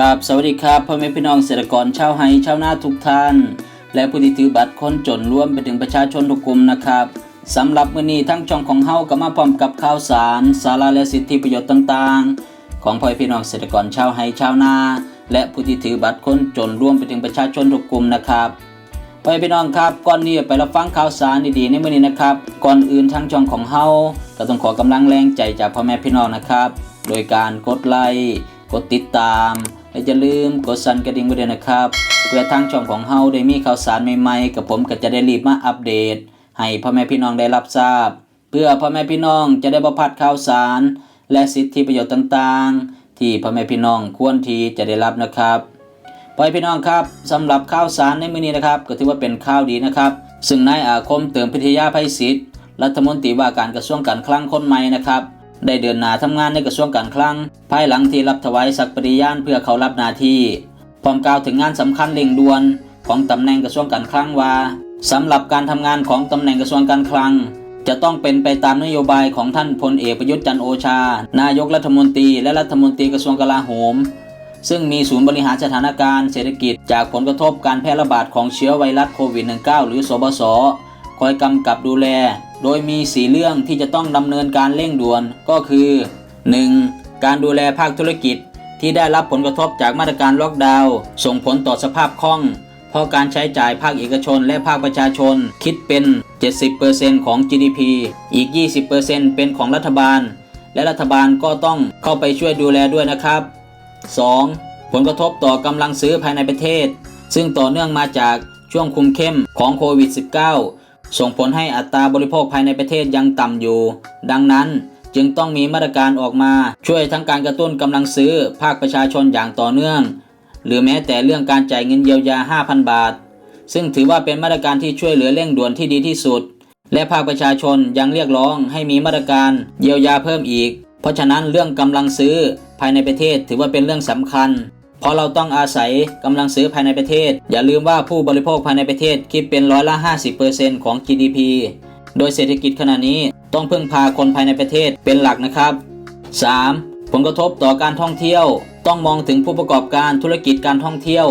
กับสวัสดีครับพ่อแม่พี่น้องเกษตรกรชาวไฮชาวนาทุกท่าน และผู้ที่ถือบัตรคนจนรวมไปถึงประชาชนทุกกลุ่มนะครับสำหรับมื้อนี้ทั้งช่องของเฮาก็มาพร้อมกับข่าวสาร สาระและสิทธิประโยชน์ต่างๆ ของพ่อแม่พี่น้องเกษตรกรชาวไฮชาวนา และผู้ที่ถือบัตรคนจนรวมไปถึงประชาชนทุกกลุ่มนะครับพ่อแม่พี่น้องครับก่อนนี้ไปรับฟังข่าวสารดีๆในมื้อนี้นะครับก่อนอื่นทั้งช่องของเฮาก็ต้องขอกำลังแรงใจจากพ่อแม่พี่น้องนะครับ โดยการกดไลค์กดติดตาม และอย่าลืมกดสั่นกระดิ่งไว้ด้วยนะครับ เพื่อทางช่องของเฮาได้มีข่าวสารใหม่ๆ กับผมก็จะได้รีบมาอัปเดต ให้พ่อแม่พี่น้องได้รับทราบ เพื่อพ่อแม่พี่น้องจะได้บ่พลาดข่าวสาร และสิทธิประโยชน์ต่างๆ ที่พ่อแม่พี่น้องควรที่จะได้รับนะครับพ่อแม่พี่น้องครับสำหรับข่าวสารในมื้อนี้นะครับ ก็ถือว่าเป็นข่าวดีนะครับ ซึ่งนายอาคมเติมพิทยาภัยศิษย์รัฐมนตรีว่าการกระทรวงการคลังคนใหม่นะครับ ได้เดินหน้าทำงานในกระทรวงการคลัง ภายหลังที่รับถวายสักปริญาณเพื่อเขารับหน้าที่พร้อมกล่าวถึงงานสำคัญเร่งด่วนของตำแหน่งกระทรวงการคลังว่าสำหรับการทำงานของตำแหน่งกระทรวงการคลัง จะต้องเป็นไปตามนโยบายของท่านพลเอกประยุทธ์จันโอชา นายกรัฐมนตรีและรัฐมนตรีกระทรวงกลาโหม ซึ่งมีศูนย์บริหารสถานการณ์เศรษฐกิจจากผลกระทบการแพร่ระบาดของเชื้อไวรัสโควิด -19 หรือสบส คอยกำกับดูแล โดยมีสีเรื่องที่จะต้องดำเนินการเร่งด่วนก็คือ 1. การดูแลภาคธุรกิจ ที่ได้รับผลกระทบจากมาตรการล็อกดาวน์ส่งผลต่อสภาพคล่อง เพราะการใช้จ่ายภาคเอกชนและภาคประชาชน คิดเป็น 70%ของ GDP อีก 20%เป็นของรัฐบาล และรัฐบาลก็ต้องเข้าไปช่วยดูแลด้วยนะครับ 2. ผลกระทบต่อกำลังซื้อภายในประเทศ ซึ่งต่อเนื่องมาจากช่วงคุมเข้มของโควิด -19 ส่งผลให้อัตราบริโภคภายในประเทศยังต่ำอยู่ ดังนั้นจึงต้องมีมาตรการออกมาช่วยทั้งการกระตุ้นกำลังซื้อภาคประชาชนอย่างต่อเนื่อง หรือแม้แต่เรื่องการจ่ายเงินเยียวยา 5,000 บาท ซึ่งถือว่าเป็นมาตรการที่ช่วยเหลือเร่งด่วนที่ดีที่สุด และภาคประชาชนยังเรียกร้องให้มีมาตรการเยียวยาเพิ่มอีก เพราะฉะนั้นเรื่องกำลังซื้อภายในประเทศถือว่าเป็นเรื่องสำคัญ เพราะเราต้องอาศัยกำลังซื้อภายในประเทศ อย่าลืมว่าผู้บริโภคภายในประเทศคิดเป็นร้อยละ 50%ของ GDP โดยเศรษฐกิจขณะนี้ต้องพึ่งพาคนภายในประเทศเป็นหลักนะครับ 3. ผลกระทบต่อการท่องเที่ยว ต้องมองถึงผู้ประกอบการธุรกิจการท่องเที่ยว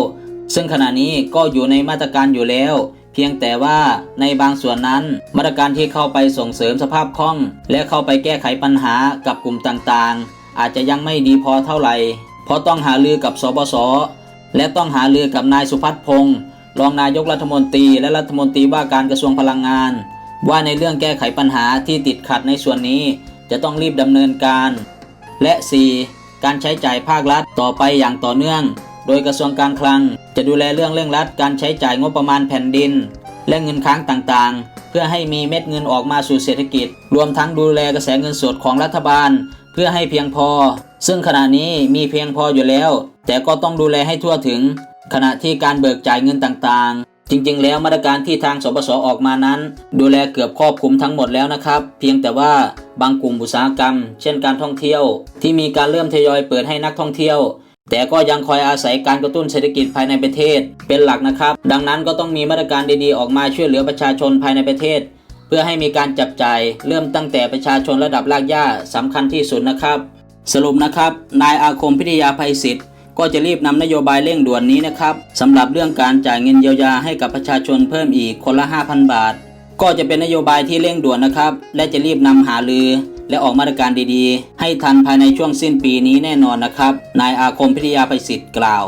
ซึ่งขณะนี้ก็อยู่ในมาตรการอยู่แล้ว เพียงแต่ว่าในบางส่วนนั้น มาตรการที่เข้าไปส่งเสริมสภาพคล่อง และเข้าไปแก้ไขปัญหากับกลุ่มต่างๆ อาจจะยังไม่ดีพอเท่าไหร่ เพราะต้องหาลือกับสบส และต้องหาลือกับนายสุพัฒน์พงศ์รองนายกรัฐมนตรี และรัฐมนตรีว่าการกระทรวงพลังงาน ว่าในเรื่องแก้ไขปัญหาที่ติดขัดในส่วนนี้จะต้องรีบดำเนินการ และ 4. การใช้จ่ายภาครัฐต่อไปอย่างต่อเนื่อง โดยกระทรวงการคลัง จะดูแลเรื่องเร่งรัดการใช้จ่ายงบประมาณแผ่นดิน และเงินค้างต่างๆ เพื่อให้มีเม็ดเงินออกมาสู่เศรษฐกิจ รวมทั้งดูแลกระแสเงินสดของรัฐบาล เพื่อให้เพียงพอ ซึ่งขณะนี้มีเพียงพออยู่แล้ว แต่ก็ต้องดูแลให้ทั่วถึง ขณะที่การเบิกจ่ายเงินต่างๆ จริงๆ แล้วมาตรการที่ทางสปสออกมานั้น ดูแลเกือบครอบคลุมทั้งหมดแล้วนะครับ เพียงแต่ว่าบางกลุ่มอุตสาหกรรม เช่นการท่องเที่ยว ที่มีการเริ่มทยอยเปิดให้นักท่องเที่ยวแต่ก็ยังคอยอาศัยการกระตุ้นเศรษฐกิจภายในประเทศเป็นหลักนะครับ ดังนั้นก็ต้องมีมาตรการดีๆออกมาช่วยเหลือประชาชนภายในประเทศ เพื่อให้มีการจับจ่ายเริ่มตั้งแต่ประชาชนระดับรากหญ้าสำคัญที่สุดนะครับ สรุปนะครับ นายอาคมพิทยาภัยศิษย์ก็จะรีบนำนโยบายเร่งด่วนนี้นะครับสำหรับเรื่องการจ่ายเงินเยียวยาให้กับประชาชนเพิ่มอีกคนละ 5,000 บาท ก็จะเป็นนโยบายที่เร่งด่วนนะครับ และจะรีบนำหาลือ และออกมาตรการดีๆ ให้ทันภายในช่วงสิ้นปีนี้แน่นอนนะครับ นายอาคมพิทยาภัยศิษย์กล่าว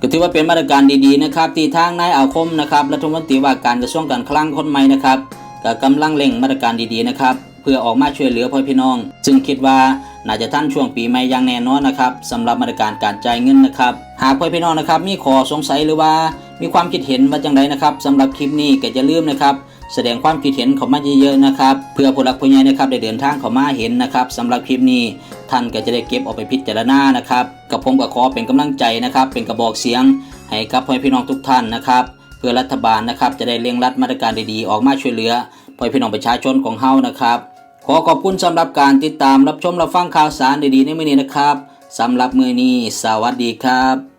ก็ถือว่าเป็นมาตรการดีๆนะครับที่ทางนายอาคมนะครับรัฐมนตรีว่าการกระทรวงการคลังคนใหม่นะครับ ก็กำลังเร่งมาตรการดีๆนะครับ เพื่อออกมาช่วยเหลือพ่อพี่น้อง ซึ่งคิดว่าน่าจะทันช่วงปีใหม่อย่างแน่นอนนะครับสำหรับมาตรการการจ่ายเงินนะครับ หากพ่อพี่น้องนะครับ มีข้อสงสัยหรือว่ามีความคิดเห็นว่าจังไดนะครับสำหรับคลิปนี้ก็อย่าลืมนะครับ แสดงความคิดเห็นเข้ามาเยอะๆนะครับเพื่อผู้หลักผู้ใหญ่นะครับได้เดินทางเข้ามาเห็นนะครับสำหรับคลิปนี้ท่านก็จะได้เก็บเอาไปพิจารณานะครับกับผมก็ขอเป็นกำลังใจนะครับ เป็นกระบอกเสียงให้กับพ่อพี่น้องทุกท่านนะครับ พื่อรัฐบาลนะครับจะได้เร่งรัดมาตรการดีๆ ออกมาช่วยเหลือพ่อพี่น้องประชาชนของเฮานะครับ ขอขอบคุณสำหรับการติดตามรับชมรับฟังข่าวสารดีๆในมื้อนี้นะครับสำหรับมื้อนี้ สวัสดีครับ